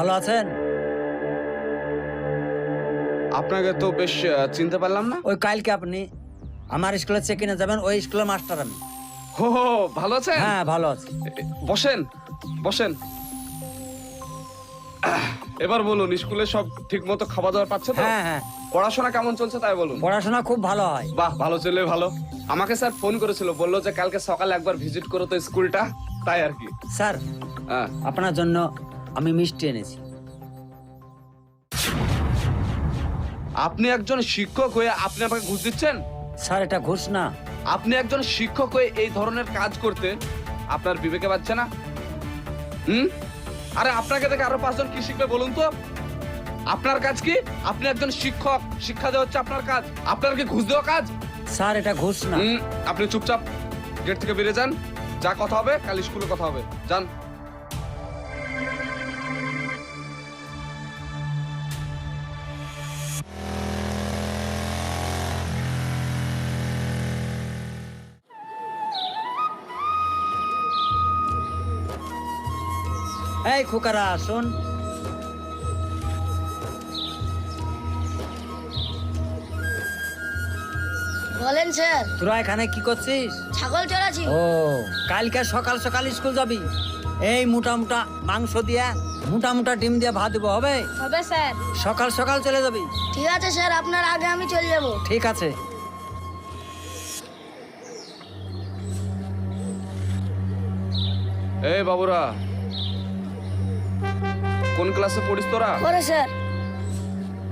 ভালো আছেন? আপনাকে তো বেশ চিনতে পারলাম না। ওই কালকে আপনি আমার স্কুলে চেকিনে যাবেন ওই স্কুলের মাস্টার আমি। হো হো, ভালো আছেন? হ্যাঁ ভালো আছি। বসেন বসেন। এবার বলুন স্কুলে সব ঠিক মতো খাওয়া দাওয়া পাচ্ছে তো? হ্যাঁ হ্যাঁ। পড়াশোনা কেমন চলছে তাই বলুন। পড়াশোনা খুব ভালো হয়। বাহ ভালো চলে ভালো। আমাকে স্যার ফোন করেছিল বলল যে কালকে সকালে একবার ভিজিট করো তো স্কুলটা তাই আর কি। স্যার হ্যাঁ। আপনার জন্য আমি মিষ্টি এনেছি। আপনি একজন শিক্ষক হয়ে আপনি আমাকে ঘুষ দিচ্ছেন? স্যার এটা ঘুষ না। আপনি একজন শিক্ষক হয়ে এই ধরনের কাজ করতে আপনার বিবেকে পাচ্ছে না? হুম? আরে আপনাকে দেখে আরও পাঁচজন কি শিখবে বলুন তো? আপনার কাজ কি? আপনি একজন শিক্ষক শিক্ষা দেওয়া হচ্ছে আপনার কাজ। আপনার কি ঘুষ দেওয়া কাজ? স্যার এটা ঘুষ না। হুম আপনি চুপচাপ গেট থেকে বেরিয়ে যান। যা কথা হবে কাল স্কুলে কথা হবে। যান। এই খোকারা শোন। বলেন স্যার। তোরা এখানে কি করছিস? ছাগল চড়াচ্ছি। ও কালকে সকাল সকাল স্কুল যাবি? এই মোটা মোটা মাংস দিয়া মোটা মোটা ডিম দিয়ে ভাত দেবো হবে? হবে স্যার। সকাল সকাল চলে যাবি? ঠিক আছে স্যার আপনার আগে আমি চলে যাব। ঠিক আছে। এই বাবুরা কোন ক্লাসে পড়িস তোরা? করে স্যার।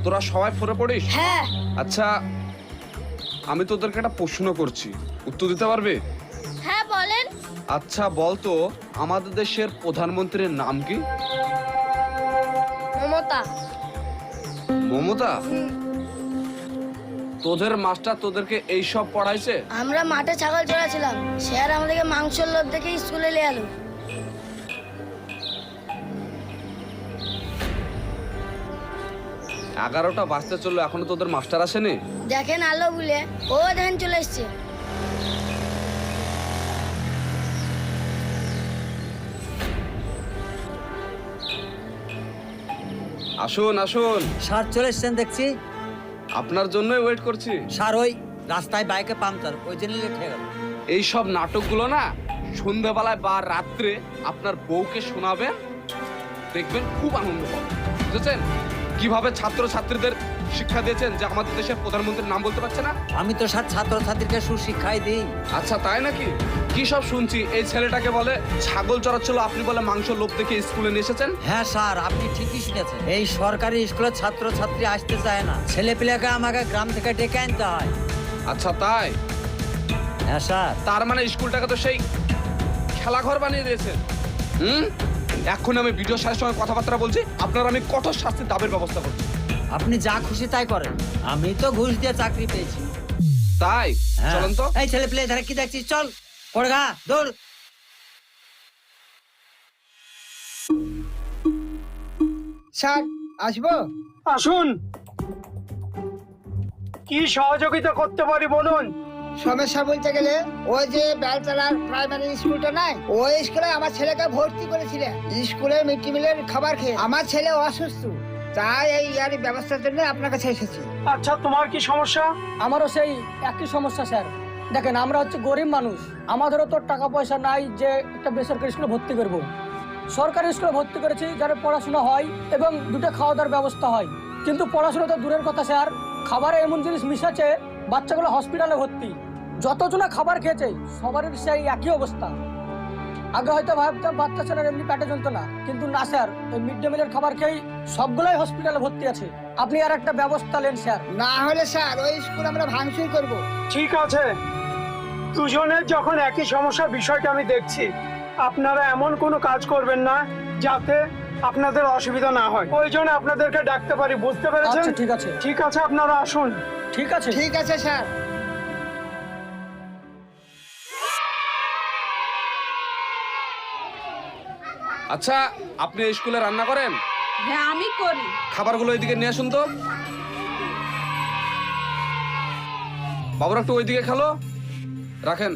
তোরা সবাই ফোরে পড়িস? হ্যাঁ। আচ্ছা আমি তোদেরকে একটা প্রশ্ন করছি। উত্তর দিতে পারবে? হ্যাঁ বলেন। আচ্ছা বলতো আমাদের দেশের প্রধানমন্ত্রীর নাম কি? মমতা। মমতা? তোদের মাস্টার তোদেরকে এই সব পড়াইছে? আমরা মাঠে ছাগল চড়াছিলাম। স্যার আমাদেরকে মাংসের লোভ দেখে স্কুলে নিয়ে এলো। এগারোটা বাজতে চলল এখনও তোদের মাস্টার আসেনি? দেখেন আলো বলে ও দেখেন চলে এসছে। আসুন আসুন। স্যার চলে এসছেন দেখছি। আপনার জন্যই ওয়েট করছি। স্যার ওই রাস্তায় বাইকে পাংচার ওই জন্য লেট হয়ে গেল। এই সব নাটকগুলো না সন্ধ্যাবেলায় বা রাত্রে আপনার বউকে শোনাবেন দেখবেন খুব আনন্দ পাবেন। বুঝেছেন? কীভাবে ছাত্র ছাত্রীদের শিক্ষা দিয়েছেন যে আমাদের দেশের প্রধানমন্ত্রীর নাম বলতে পারছে না? আমি তো স্যার ছাত্রছাত্রীকে সুশিক্ষাই দিই। আচ্ছা তাই নাকি? কি সব শুনছি? এই ছেলেটাকে বলে ছাগল চড়াচ্ছিল। আপনি বলে মাংস লোভ দেখে স্কুলে নিয়ে এসেছেন? হ্যাঁ স্যার আপনি ঠিকই শুনেছেন। এই সরকারি স্কুলের ছাত্রছাত্রী আসতে চায় না। ছেলে পেলেকে আমাকে গ্রাম থেকে ডেকে আনতে হয়। আচ্ছা তাই? হ্যাঁ স্যার। তার মানে স্কুলটাকে তো সেই খেলাঘর বানিয়ে দিয়েছেন। হুম? এখন আমি ভিডিও সাহেবের সঙ্গে কথাবার্তা বলছি। আপনার আমি কঠোর শাস্তির দাবের ব্যবস্থা করছি। আপনি যা খুশি তাই করেন। আমি তো ঘুষ দিয়ে চাকরি পেয়েছি। তাই? হ্যাঁ। চলেন তো। এই ছেলে পেলে ধারে কি দেখছিস? চল। পড়গা দৌড়। স্যার আসব? আসুন। কি সহযোগিতা করতে পারি বলুন? সমস্যা বলতে গেলে ওই যে বেলতলার প্রাইমারি স্কুলটা নাই ওই স্কুলে আমার ছেলেকে ভর্তি করেছিলেন স্কুলের মিড ডে মিলের খাবার খেয়ে আমার ছেলে অসুস্থ। তাই এই ইয়ার ব্যবস্থার জন্য আপনার কাছে এসেছি। আচ্ছা তোমার কি সমস্যা? আমারও সেই একই সমস্যা স্যার। দেখেন আমরা হচ্ছে গরিব মানুষ। আমাদেরও তো টাকা পয়সা নাই যে একটা বেসরকারি স্কুলে ভর্তি করব। সরকারি স্কুলে ভর্তি করেছি যারা পড়াশোনা হয় এবং দুটো খাওয়া দাওয়ার ব্যবস্থা হয়। কিন্তু পড়াশোনা তো দূরের কথা স্যার। খাবারে এমন জিনিস মিশাচ্ছে বাচ্চাগুলো হসপিটালে ভর্তি। যতজনা খাবার খেয়েছে সবারই সেই একই অবস্থা। আগে হয়তো ভাবতাম বাচ্চা ছেলের এমনি পেটে যন্ত্র না কিন্তু না স্যার ওই মিড ডে মিলের খাবার খেয়েই সবগুলোই হসপিটালে ভর্তি আছে। আপনি আর একটা ব্যবস্থা নেন স্যার। না হলে স্যার ওই স্কুল আমরা ভাঙচুর করব। ঠিক আছে। দুজনের যখন একই সমস্যা বিষয়টা আমি দেখছি আপনারা এমন কোনো কাজ করবেন না যাতে আপনাদের অসুবিধা না হয়। ওই জন্য আপনাদেরকে ডাকতে পারি বুঝতে পেরেছেন? আচ্ছা ঠিক আছে। ঠিক আছে আপনারা আসুন। ঠিক আছে। ঠিক আছে স্যার। আচ্ছা আপনি স্কুলে রান্না করেন? হ্যাঁ আমি করি। খাবারগুলো ওইদিকে নিয়ে আসুন তো। বাবুরা একটু ওইদিকে খেলো। রাখেন।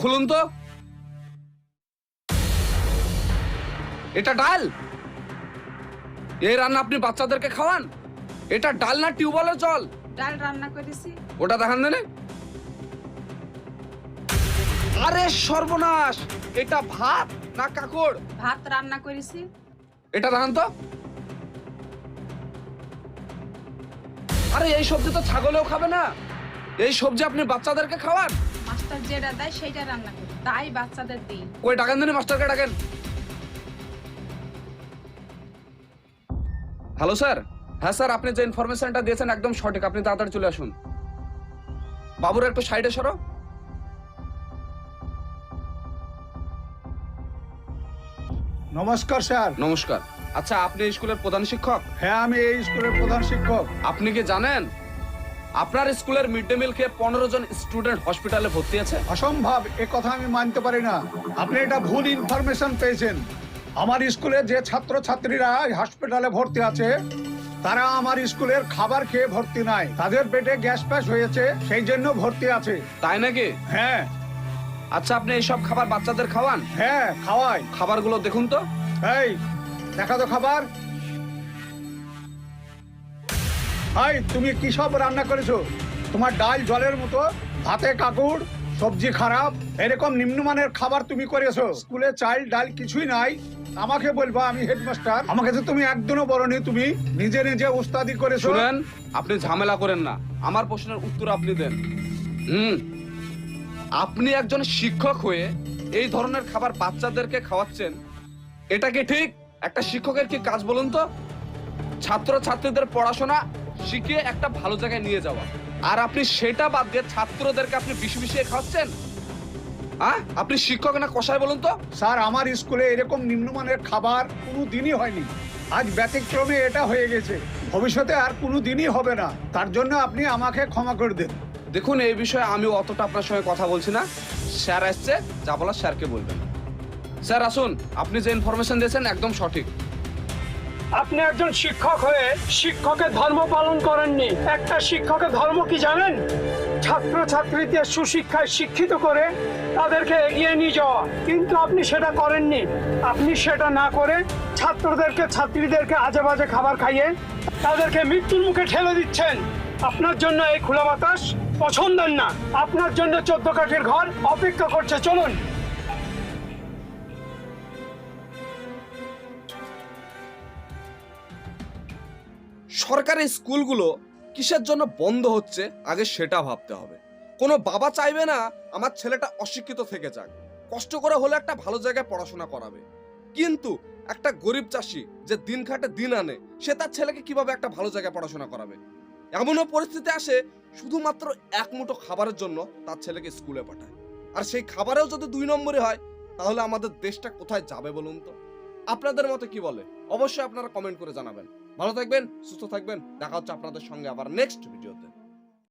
খুলুন তো। এটা ডাল? এই রান্না আপনি বাচ্চাদেরকে খাওয়ান? এটা ডাল না টিউবওয়েলের জল? ডাল রান্না করেছি। ওটা দেখান দেনে আরে সর্বনাশ এটা ভাত না কাকড়? ভাত রান্না করেছি। এটা দেখান তো। আরে এই সবজি তো ছাগলেও খাবে না। এই সবজি আপনি বাচ্চাদেরকে খাওয়ান। মাস্টার যেটা দেয় সেইটা রান্না করি। তাই বাচ্চাদের দিই। ওই ডাকেন দিন মাস্টারকে ডাকেন। Hello sir. হ্যাঁ স্যার আপনি যে ইনফরমেশনটা দিয়েছেন একদম সঠিক। আপনি তাড়াতাড়ি চলে আসুন। বাবুর একটু সাইডে সরো। নমস্কার স্যার। নমস্কার। আচ্ছা আপনি স্কুলের প্রধান শিক্ষক? হ্যাঁ আমি এই স্কুলের প্রধান শিক্ষক। আপনি কি জানেন আপনার স্কুলের মিড ডে মিল খেয়ে পনেরো জন স্টুডেন্ট হসপিটালে ভর্তি আছে? অসম্ভব এ কথা আমি মানতে পারি না। আপনি এটা ভুল ইনফরমেশন পেয়েছেন। আমার স্কুলে যে ছাত্র ছাত্রীরা হসপিটালে ভর্তি আছে তারা আমার স্কুলের খাবার খেয়ে ভর্তি নাই। তাদের পেটে গ্যাস প্যাস হয়েছে সেই জন্য ভর্তি আছে। তাই নাকি? হ্যাঁ। আচ্ছা আপনি এইসব খাবার বাচ্চাদের খাওয়ান? হ্যাঁ খাওয়াই। খাবারগুলো দেখুন তো। এই দেখা তো খাবার। হাই তুমি কি সব রান্না করেছ? তোমার ডাল জলের মতো ভাতে কাকুর সবজি খারাপ? এরকম নিম্নমানের খাবার তুমি করেছ। স্কুলে চাল, ডাল কিছুই নাই। আমাকে বলবা, আমি হেডমাস্টার। আমাকে তো তুমি একদিনও বলনি, তুমি নিজে নিজে উস্তাদি করেছ। শুনেন, আপনি ঝামেলা করেন না। আমার প্রশ্নের উত্তর আপনি দেন। হুম। আপনি একজন শিক্ষক হয়ে এই ধরনের খাবার বাচ্চাদেরকে খাওয়াচ্ছেন, এটা কি ঠিক? একটা শিক্ষকের কি কাজ বলুন তো? ছাত্র ছাত্রীদের পড়াশোনা শিখিয়ে একটা ভালো জায়গায় নিয়ে যাওয়া। আর আপনি সেটা বাদ দিয়ে ছাত্রদেরকে আপনি বিষ মিশিয়ে খাওয়াচ্ছেন? হ্যাঁ আপনি শিক্ষক না কষায় বলুন তো? স্যার আমার স্কুলে এরকম নিম্নমানের খাবার কোনো দিনই হয়নি। আজ ব্যতিক্রমে এটা হয়ে গেছে। ভবিষ্যতে আর কোনো দিনই হবে না। তার জন্য আপনি আমাকে ক্ষমা করে দেন। দেখুন এই বিষয়ে আমি অতটা আপনার সঙ্গে কথা বলছি না। স্যার আসছে যা বলার স্যারকে বলবেন। স্যার আসুন। আপনি যে ইনফরমেশন দিয়েছেন একদম সঠিক। আপনি একজন শিক্ষক হয়ে শিক্ষকের ধর্ম পালন করেননি। একটা শিক্ষকের ধর্ম কি জানেন? ছাত্র ছাত্রীদের সুশিক্ষায় শিক্ষিত করে তাদেরকে এগিয়ে নিয়ে যাওয়া। কিন্তু আপনি সেটা করেননি। আপনি সেটা না করে ছাত্রদেরকে, ছাত্রীদেরকে আজে বাজে খাবার খাইয়ে তাদেরকে মৃত্যুর মুখে ঠেলে দিচ্ছেন। আপনার জন্য এই খোলা বাতাস পছন্দের না। আপনার জন্য চোদ্দ কাঠের ঘর অপেক্ষা করছে। চলুন। সরকারি স্কুলগুলো কিসের জন্য বন্ধ হচ্ছে, আগে সেটা ভাবতে হবে। কোনো বাবা চাইবে না আমার ছেলেটা অশিক্ষিত থেকে যাক। কষ্ট করে হলে একটা ভালো জায়গায় পড়াশোনা করাবে। কিন্তু একটা গরিব চাষি যে দিন খাটে দিন আনে, সে তার ছেলেকে কীভাবে একটা ভালো জায়গায় পড়াশোনা করাবে? এমনও পরিস্থিতি আসে, শুধুমাত্র এক মুঠো খাবারের জন্য তার ছেলেকে স্কুলে পাঠায়। আর সেই খাবারেও যদি দুই নম্বরে হয়, তাহলে আমাদের দেশটা কোথায় যাবে বলুন তো? আপনাদের মতে কি বলে? অবশ্যই আপনারা কমেন্ট করে জানাবেন। ভালো থাকবেন সুস্থ থাকবেন। দেখা হচ্ছে আপনাদের সঙ্গে আবার নেক্সট ভিডিওতে